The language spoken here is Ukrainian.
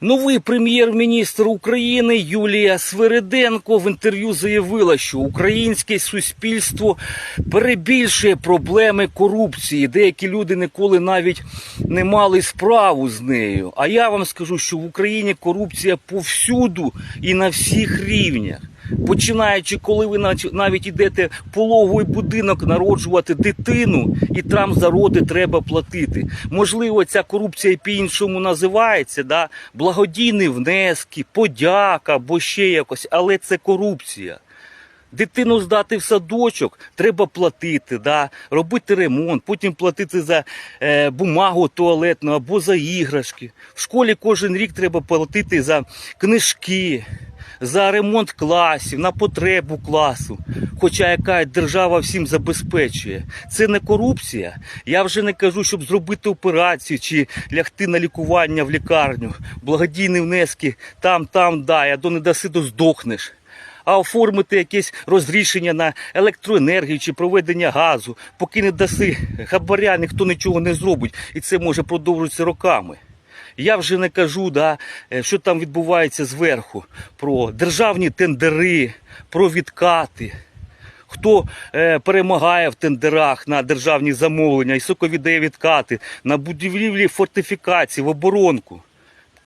Новий прем'єр-міністр України Юлія Свириденко в інтерв'ю заявила, що українське суспільство перебільшує проблеми корупції. Деякі люди ніколи навіть не мали справу з нею. А я вам скажу, що в Україні корупція повсюду і на всіх рівнях. Починаючи, коли ви навіть йдете в пологовий будинок народжувати дитину, і там за роди треба платити. Можливо, ця корупція по-іншому називається, да? благодійні внески, подяка або ще якось, але це корупція. Дитину здати в садочок треба платити, да? робити ремонт, потім платити за е, бумагу туалетну або за іграшки. В школі кожен рік треба платити за книжки, за ремонт класів, на потребу класу. Хоча яка держава всім забезпечує. Це не корупція. Я вже не кажу, щоб зробити операцію чи лягти на лікування в лікарню. Благодійні внески там, там, дай, а до не даси, то здохнеш а оформити якесь розрішення на електроенергію чи проведення газу. Поки не даси хабаря, ніхто нічого не зробить, і це може продовжуватися роками. Я вже не кажу, да, е, що там відбувається зверху, про державні тендери, про відкати. Хто е, перемагає в тендерах на державні замовлення і суко віддає відкати на будівлі фортифікацій, в оборонку.